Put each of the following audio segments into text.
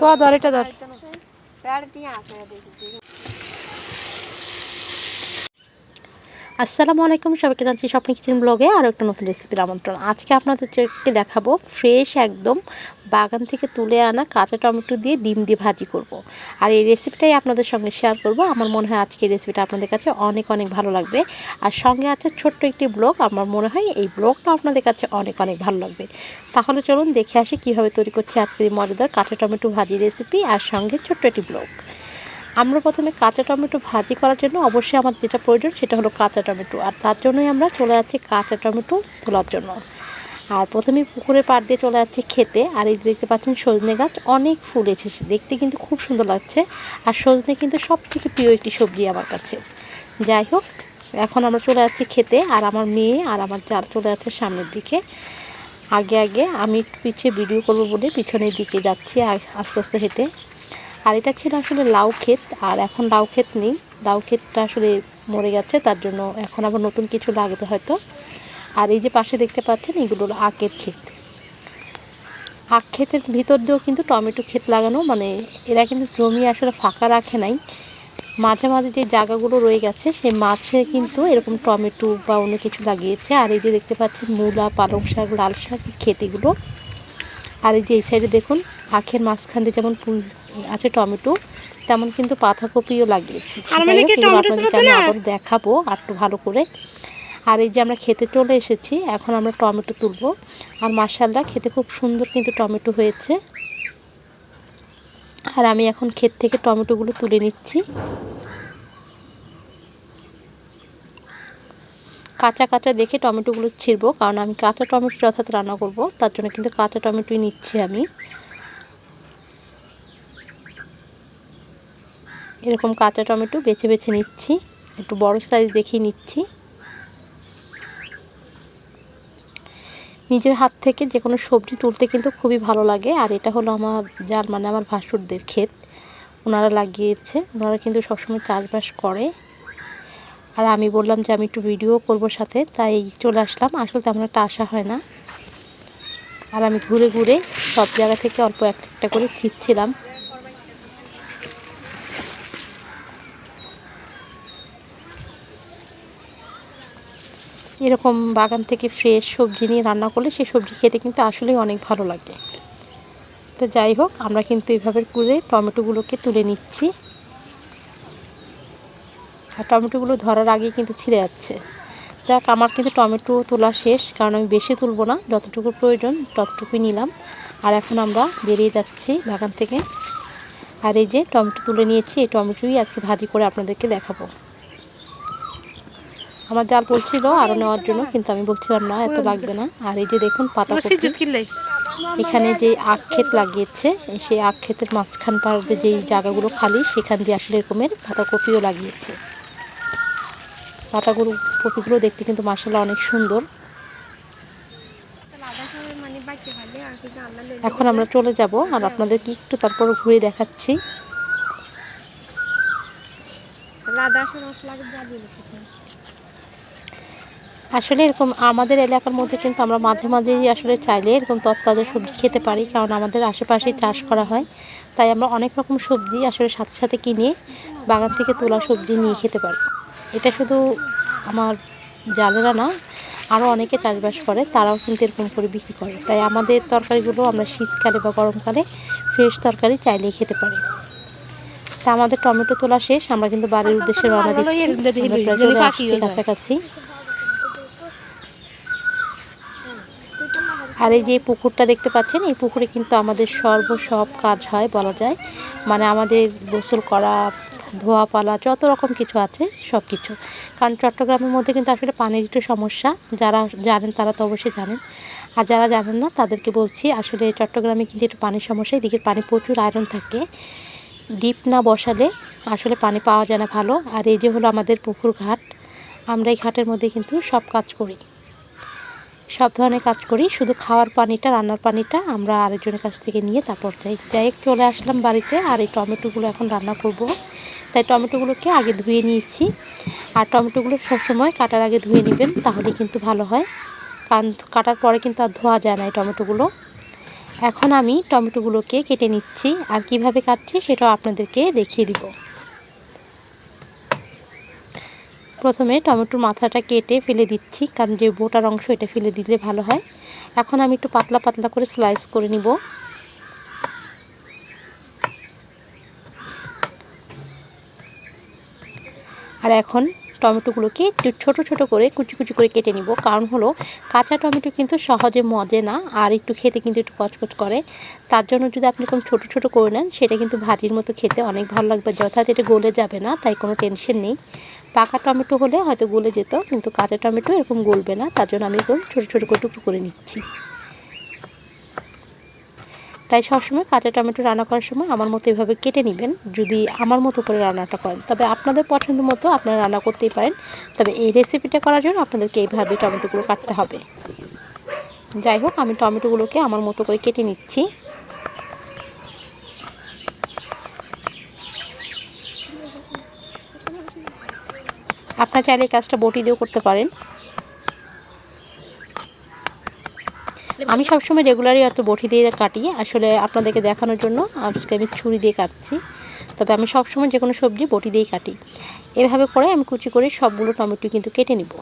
তো ধর এটা ধর। আসসালামু আলাইকুম, সবাইকে জানছি শপিং কিচেন ব্লগে আরও একটা নতুন রেসিপির আমন্ত্রণ। আজকে আপনাদেরকে দেখাবো ফ্রেশ একদম বাগান থেকে তুলে আনা কাঁচা টমেটো দিয়ে ডিম দিয়ে ভাজি করব। আর এই রেসিপিটাই আপনাদের সঙ্গে শেয়ার করব। আমার মনে হয় আজকে এই রেসিপিটা আপনাদের কাছে অনেক অনেক ভালো লাগবে। আর সঙ্গে আছে ছোট্ট একটি ব্লগ, আমার মনে হয় এই ব্লগটা আপনাদের কাছে অনেক অনেক ভালো লাগবে। তাহলে চলুন দেখে আসি কীভাবে তৈরি করছি আজকের মজাদার কাঁচা টমেটো ভাজি রেসিপি আর সঙ্গে ছোট্ট একটি ব্লগ। আমরা প্রথমে কাঁচা টমেটো ভাজি করার জন্য অবশ্যই আমার যেটা প্রয়োজন সেটা হলো কাঁচা টমেটো। আর তার জন্যই আমরা চলে যাচ্ছি কাঁচা টমেটো তোলার জন্য। আর প্রথমেই পুকুরের পাড় দিয়ে চলে যাচ্ছি খেতে। আর এই দেখতে পাচ্ছেন সজনে গাছ, অনেক ফুল এসেছে। দেখতে কিন্তু খুব সুন্দর লাগছে। আর সজনে কিন্তু সব থেকে প্রিয় একটি সবজি আমার কাছে। যাই হোক, এখন আমরা চলে যাচ্ছি খেতে। আর আমার মেয়ে আর আমার জাল চলে যাচ্ছে সামনের দিকে, আগে আগে আমি একটু পিছিয়ে ভিডিও করব বলে পিছনের দিকে যাচ্ছি আস্তে আস্তে হেঁটে। আর এটা ছিল আসলে লাউ ক্ষেত, আর এখন লাউ ক্ষেত নেই। লাউ ক্ষেতটা আসলে মরে গেছে, তার জন্য এখন আবার নতুন কিছু লাগবে হয়তো। আর এই যে পাশে দেখতে পাচ্ছেন, এগুলো হলো আখের ক্ষেত। আখ ক্ষেতের ভিতর দিয়েও কিন্তু টমেটো ক্ষেত লাগানো মানে এরা কিন্তু জমি আসলে ফাঁকা রাখে নাই। মাঝে মাঝে যে জায়গাগুলো রয়ে গেছে, সেই মাছে কিন্তু এরকম টমেটো বা অন্য কিছু লাগিয়েছে। আর এই যে দেখতে পাচ্ছেন, মূলা, পালং শাক, লাল শাক ক্ষেত এগুলো। আর এই যে এই সাইডে দেখুন, আখের মাঝখান দিয়ে যেমন আছে টমেটো তেমন কিন্তু পাতাকপিও লাগিয়েছি। যাই মানে আমি আবার দেখাবো আর একটু ভালো করে। আর এই যে আমরা খেতে চলে এসেছি এখন আমরা টমেটো তুলবো। আর মার্শাল্লাহ খেতে খুব সুন্দর কিন্তু টমেটো হয়েছে। আর আমি এখন ক্ষেত থেকে টমেটোগুলো তুলে নিচ্ছি। কাঁচা কাঁচা দেখে টমেটোগুলো ছিঁড়বো কারণ আমি কাঁচা টমেটো যথাযথ রান্না করব তার জন্য কিন্তু কাঁচা টমেটোই নিচ্ছি আমি। এরকম কাঁচা টমেটো বেছে বেছে নিচ্ছি, একটু বড় সাইজ দেখিয়ে নিচ্ছি। নিজের হাত থেকে যে কোনো সবজি তুলতে কিন্তু খুবই ভালো লাগে, আর এটা হলো আমার যার মানে আমার ভাসুরদের ক্ষেত। ওনারা লাগিয়েছে, ওনারা কিন্তু সবসময় চাষবাস করে। আর আমি বললাম যে আমি একটু ভিডিও করব সাথে, তাই চলে আসলাম। আসলে তেমন একটা আশা হয় না। আর আমি ঘুরে ঘুরে সব জায়গা থেকে অল্প একটা একটা করে ছিটছিলাম। এরকম বাগান থেকে ফ্রেশ সবজি নিয়ে রান্না করলে সেই সবজি খেতে কিন্তু আসলেই অনেক ভালো লাগে। তো যাই হোক, আমরা কিন্তু এইভাবে করে টমেটোগুলোকে তুলে নিচ্ছি। আর টমেটোগুলো ধরার আগে কিন্তু ছিঁড়ে যাচ্ছে। যাক, আমার কিন্তু টমেটো তোলা শেষ, কারণ আমি বেশি তুলবো না, যতটুকু প্রয়োজন ততটুকুই নিলাম। আর এখন আমরা বেরিয়ে যাচ্ছি বাগান থেকে। আর এই যে টমেটো তুলে নিয়েছি, এই টমেটোই আজকে ভাজি করে আপনাদেরকে দেখাবো। আমার জাল বলছিল আরও নেওয়ার জন্য কিন্তু আমি বলছিলাম না এত লাগবে না। আর এই যে দেখুন পাতা এখানে যে আখ ক্ষেত লাগিয়েছে সেই আখ ক্ষেতের মাঝখান পাড়ে যেই জায়গাগুলো খালি সেখান দিয়ে আসলে এরকমের পাতাকপিও লাগিয়েছে। পাতাগুলো কপিগুলো দেখতে কিন্তু মাসাল্লাহ অনেক সুন্দর। এখন আমরা চলে যাব আর আপনাদেরকে একটু তারপর ঘুরে দেখাচ্ছি। আসলে এরকম আমাদের এলাকার মধ্যে কিন্তু আমরা মাঝে মাঝেই আসলে চাইলে এরকম তত্তাজা সবজি খেতে পারি কারণ আমাদের আশেপাশেই চাষ করা হয়। তাই আমরা অনেক রকম সবজি আসলে সাথে সাথে কিনে বাগান থেকে তোলা সবজি নিয়ে খেতে পারি। এটা শুধু আমার জালেরা না আরও অনেকে চাষবাস করে তারাও কিন্তু এরকম করে বিক্রি করে। তাই আমাদের তরকারিগুলো আমরা শীতকালে বা গরমকালে ফ্রেশ তরকারি চাইলেই খেতে পারি। তা আমাদের টমেটো তোলা শেষ আমরা কিন্তু বাড়ির উদ্দেশ্যে রওনা দিচ্ছি। কাছাকাছি। আর এই যে পুকুরটা দেখতে পাচ্ছেন, এই পুকুরে কিন্তু আমাদের সর্ব সব কাজ হয় বলা যায়। মানে আমাদের গোসল করা, ধোয়া পালা, যত রকম কিছু আছে সব কিছু কারণ চট্টগ্রামের মধ্যে কিন্তু আসলে পানির একটু সমস্যা। যারা জানেন তারা তো অবশ্যই জানেন। আর যারা জানেন না, তাদেরকে বলছি, আসলে চট্টগ্রামে কিন্তু একটু পানির সমস্যা। এদিকে পানি প্রচুর আয়রন থাকে। ডিপ না বসালে আসলে পানি পাওয়া যায় না ভালো। আর এই যে হলো আমাদের পুকুর ঘাট, আমরা এই ঘাটের মধ্যে কিন্তু সব কাজ করি। সব ধরনের কাজ করি। শুধু খাওয়ার পানিটা, রান্নার পানিটা আমরা আরেকজনের কাছ থেকে নিয়ে তারপর যাই। হোক, চলে আসলাম বাড়িতে আর এই টমেটোগুলো এখন রান্না করব। তাই টমেটোগুলোকে আগে ধুয়ে নিয়েছি। আর টমেটোগুলো সবসময় কাটার আগে ধুয়ে নেবেন তাহলে কিন্তু ভালো হয়। কারণ কাটার পরে কিন্তু আর ধোয়া যায় না এই টমেটোগুলো। এখন আমি টমেটোগুলোকে কেটে নিচ্ছি। আর কীভাবে কাটছি সেটাও আপনাদেরকে দেখিয়ে দিব। প্রথমে টমেটোর মাথাটা কেটে ফেলে দিচ্ছি, কারণ যে বোটার অংশ এটা ফেলে দিলে ভালো হয়। এখন আমি একটু পাতলা পাতলা করে স্লাইস করে নিব। আর এখন টমেটোগুলোকে একটু ছোটো ছোটো করে কুচি কুচি করে কেটে নিব। কারণ হলো কাঁচা টমেটো কিন্তু সহজে মজে না, আর একটু খেতে কিন্তু একটু কচকচ করে। তার জন্য যদি আপনি কোনো ছোটো ছোটো করে নেন, সেটা কিন্তু ভাজির মতো খেতে অনেক ভালো লাগবে। যথাযথ এটা গলে যাবে না, তাই কোনো টেনশন নেই। পাকা টমেটো হলে হয়তো গলে যেত, কিন্তু কাঁচা টমেটো এরকম গলবে না। তার জন্য আমি এরকম ছোটো ছোটো করে টুকরো করে নিচ্ছি। তাই সবসময় কাঁচা টমেটো রান্না করার সময় আমার মতো এভাবে কেটে নেবেন যদি আমার মতো করে রান্নাটা করেন। তবে আপনাদের পছন্দ মতো আপনারা রান্না করতেই পারেন। তবে এই রেসিপিটা করার জন্য আপনাদেরকে এইভাবে টমেটোগুলো কাটতে হবে। যাই হোক, আমি টমেটোগুলোকে আমার মতো করে কেটে নিচ্ছি। আপনার চাইলে এই কাজটা বটি দিয়েও করতে পারেন। আমি সবসময় রেগুলারই এত বটি দিয়ে কাটি। আসলে আপনাদেরকে দেখানোর জন্য আজকে আমি ছুরি দিয়ে কাটছি। তবে আমি সবসময় যে কোনো সবজি বটি দিয়েই কাটি। এভাবে করে আমি কুচি করে সবগুলো টমেটো কিন্তু কেটে নিব।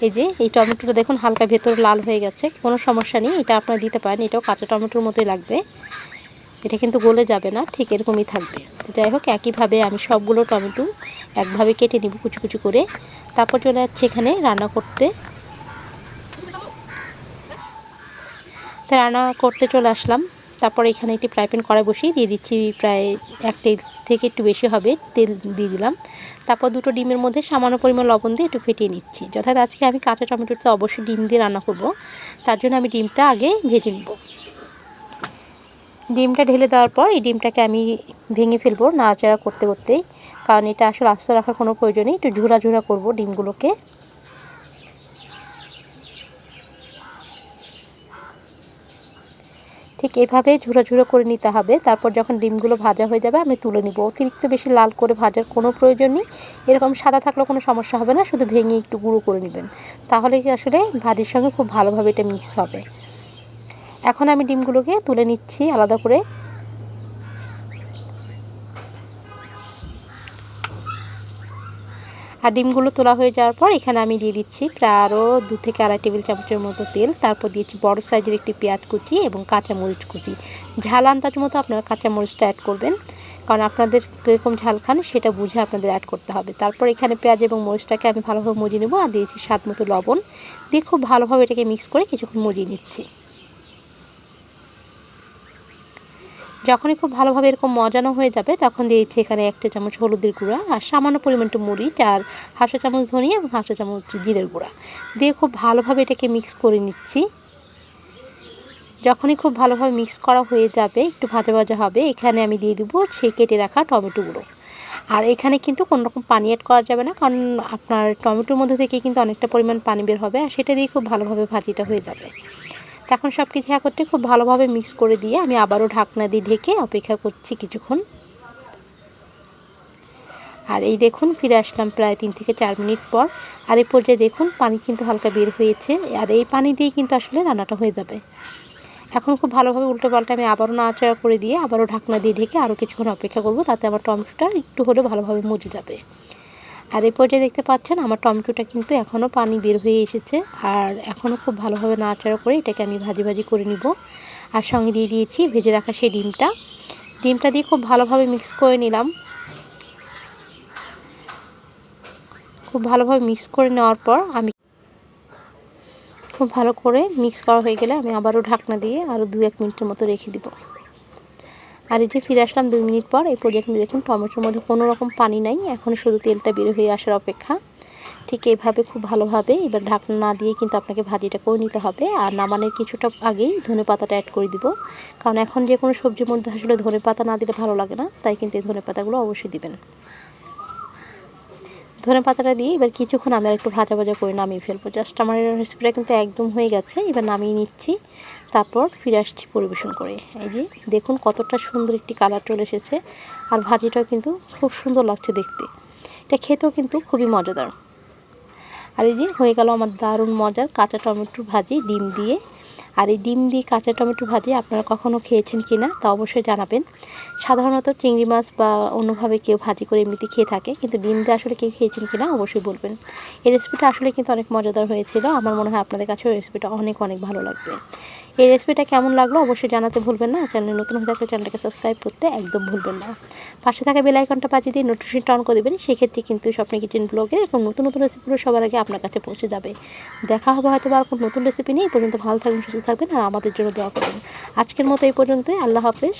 এই যে, এই টমেটোটা দেখুন হালকা ভেতর লাল হয়ে গেছে। কোনো সমস্যা নেই, এটা আপনারা দিতে পারেন। এটাও কাঁচা টমেটোর মতোই লাগবে। এটা কিন্তু গলে যাবে না, ঠিক এরকমই থাকবে। তো যাই হোক, একইভাবে আমি সবগুলো টমেটো একভাবে কেটে নিব কুচি কুচি করে। তারপর চলে যাচ্ছে এখানে রান্না করতে। তো রান্না করতে চলে আসলাম। তারপর এখানে একটি ফ্রাই প্যান কড়াই বসিয়ে দিয়ে দিচ্ছি প্রায় এক তেল থেকে একটু বেশি হবে তেল দিয়ে দিলাম। তারপর দুটো ডিমের মধ্যে সামান্য পরিমাণ লবণ দিয়ে একটু ফেটিয়ে নিচ্ছি। যথাযথ আজকে আমি কাঁচা টমেটোতে অবশ্যই ডিম দিয়ে রান্না করব। তার জন্য আমি ডিমটা আগে ভেজে নেব। ডিমটা ঢেলে দেওয়ার পর এই ডিমটাকে আমি ভেঙে ফেলব নাড়াচাড়া করতে করতেই। কারণ এটা আসলে আস্তে রাখার কোনো প্রয়োজন নেই। একটু ঝুরা ঝুরা করব ডিমগুলোকে। ঠিক এভাবে ঝুড়ো ঝুড়ো করে নিতে হবে। তারপর যখন ডিমগুলো ভাজা হয়ে যাবে, আমি তুলে নিব। অতিরিক্ত বেশি লাল করে ভাজার কোনো প্রয়োজন নেই। এরকম সাদা থাকলেও কোনো সমস্যা হবে না, শুধু ভেঙে একটু গুঁড়ো করে নেবেন। তাহলে আসলে ভাজির সঙ্গে খুব ভালোভাবে এটা মিক্স হবে। এখন আমি ডিমগুলোকে তুলে নিচ্ছি আলাদা করে। আর ডিমগুলো তোলা হয়ে যাওয়ার পর এখানে আমি দিয়ে দিচ্ছি প্রায় আরও দু থেকে আড়াই টেবিল চামচের মতো তেল। তারপর দিয়েছি বড় সাইজের একটি পেঁয়াজ কুচি এবং কাঁচামরিচ কুচি। ঝাল আন্দাজ মতো আপনারা কাঁচামরিচটা অ্যাড করবেন। কারণ আপনাদের কীরকম ঝাল খান সেটা বুঝে আপনাদের অ্যাড করতে হবে। তারপর এখানে পেঁয়াজ এবং মরিচটাকে আমি ভালোভাবে মজিয়ে নেব আর দিয়েছি স্বাদ মতো লবণ। দিয়ে খুব ভালোভাবে এটাকে মিক্স করে কিছুক্ষণ মজিয়ে নিচ্ছি। যখনই খুব ভালোভাবে এরকম মজানো হয়ে যাবে, তখন দিয়েছি এখানে একটা চামচ হলুদের গুঁড়া আর সামান্য পরিমাণ একটু মরিচ আর হাফসা চামচ ধনিয়া এবং হাফসা চামচ জিরের গুঁড়া। দিয়ে খুব ভালোভাবে এটাকে মিক্স করে নিচ্ছি। যখনই খুব ভালোভাবে মিক্স করা হয়ে যাবে, একটু ভাজা ভাজা হবে, এখানে আমি দিয়ে দেবো সেই কেটে রাখা টমেটোগুলো আর এখানে কিন্তু কোনো রকম পানি অ্যাড করা যাবে না, কারণ আপনার টমেটোর মধ্যে থেকে কিন্তু অনেকটা পরিমাণ পানি বের হবে আর সেটা দিয়ে খুব ভালোভাবে ভাজিটা হয়ে যাবে। তখন সব কিছু একত্রে খুব ভালোভাবে মিক্স করে দিয়ে আমি আবারও ঢাকনা দিয়ে ঢেকে অপেক্ষা করছি কিছুক্ষণ। আর এই দেখুন, ফিরে আসলাম প্রায় তিন থেকে চার মিনিট পর। আর এই পর্যায়ে দেখুন, পানি কিন্তু হালকা বের হয়েছে। আর এই পানি দিয়ে কিন্তু আসলে রান্নাটা হয়ে যাবে। এখন খুব ভালোভাবে উল্টো পাল্টা আমি আবারও নাড়াচাড়া করে দিয়ে আবারও ঢাকনা দিয়ে ঢেকে আরও কিছুক্ষণ অপেক্ষা করব, তাতে আমার টমেটোটা একটু হলেও ভালোভাবে মজে যাবে। আর এই পর্যায়ে দেখতে পাচ্ছেন আমার টমেটোটা কিন্তু এখনও পানি বের হয়ে এসেছে। আর এখনও খুব ভালোভাবে নাড়াচাড়া করে এটাকে আমি ভাজি ভাজি করে নিব। আর সঙ্গে দিয়ে দিয়েছি ভেজে রাখা সেই ডিমটা। ডিমটা দিয়ে খুব ভালোভাবে মিক্স করে নিলাম। খুব ভালোভাবে মিক্স করে নেওয়ার পর আমি খুব ভালো করে মিক্স করা হয়ে গেলে আমি আবারও ঢাকনা দিয়ে আরও দু এক মিনিটের মতো রেখে দিব। আর এই যে ফিরে আসলাম দুই মিনিট পর, এই পর্যায়ে কিন্তু দেখুন টমেটোর মধ্যে কোনো রকম পানি নাই, এখন শুধু তেলটা বের হয়ে আসার অপেক্ষা। ঠিক এভাবে খুব ভালোভাবে এবার ঢাকনা না দিয়ে কিন্তু আপনাকে ভাজিটা করে নিতে হবে। আর নামানোর কিছুটা আগেই ধনে পাতাটা অ্যাড করে দিব। কারণ এখন যে কোনো সবজির মধ্যে আসলে ধনে পাতা না দিলে ভালো লাগে না, তাই কিন্তু এই ধনে পাতাগুলো অবশ্যই দিবেন। ধনে পাতাটা দিয়ে এবার কিছুক্ষণ আমি আর একটু ভাজা ভাজা করে নামিয়ে ফেলব। জাস্ট আমার রেসিপিটা কিন্তু একদম হয়ে গেছে। এবার নামিয়ে নিচ্ছি। তারপর ফিরে আসছি পরিবেশন করে। এই যে, দেখুন কতটা সুন্দর একটি কালার চলে এসেছে। আর ভাজিটাও কিন্তু খুব সুন্দর লাগছে দেখতে। এটা খেতেও কিন্তু খুবই মজাদার। আর এই যে, হয়ে গেল আমার দারুণ মজার কাঁচা টমেটোর ভাজি, ডিম দিয়ে। আর এই ডিম দিয়ে কাঁচা টমেটো ভাজি আপনারা কখনো খেয়েছেন কি না তা অবশ্যই জানাবেন। সাধারণত চিংড়ি মাছ বা অন্যভাবে কেউ ভাজি করে এমনিতে খেয়ে থাকে, কিন্তু ডিম দিয়ে আসলে কেউ খেয়েছেন কি না অবশ্যই বলবেন। এই রেসিপিটা আসলে কিন্তু অনেক মজাদার হয়েছিল, আমার মনে হয় আপনাদের কাছেও রেসিপিটা অনেক অনেক ভালো লাগবে। এই রেসিপিটা কেমন লাগল অবশ্যই জানাতে ভুলবেন না, চ্যানেলে নতুন হয়ে থাকলে চ্যানেলটাকে সাবস্ক্রাইব করতে একদম ভুলবেন না। পাশে থাকা বেল আইকনটা বাজিয়ে দিয়ে নোটিফিকেশনটা অন করে দেবেন, সেক্ষেত্রে কিন্তু স্বপ্নে কিচেন ব্লগে এরকম নতুন নতুন রেসিপিগুলো সবার আগে আপনার কাছে পৌঁছে যাবে। দেখা হবে হয়তো আর কোনো নতুন রেসিপি নিয়ে পর্যন্ত ভালো থাকবেন, সুস্থ থাকবেন আর আমাদের জন্য দোয়া করবেন। আজকের মতো এই পর্যন্তই। আল্লাহ হাফেজ।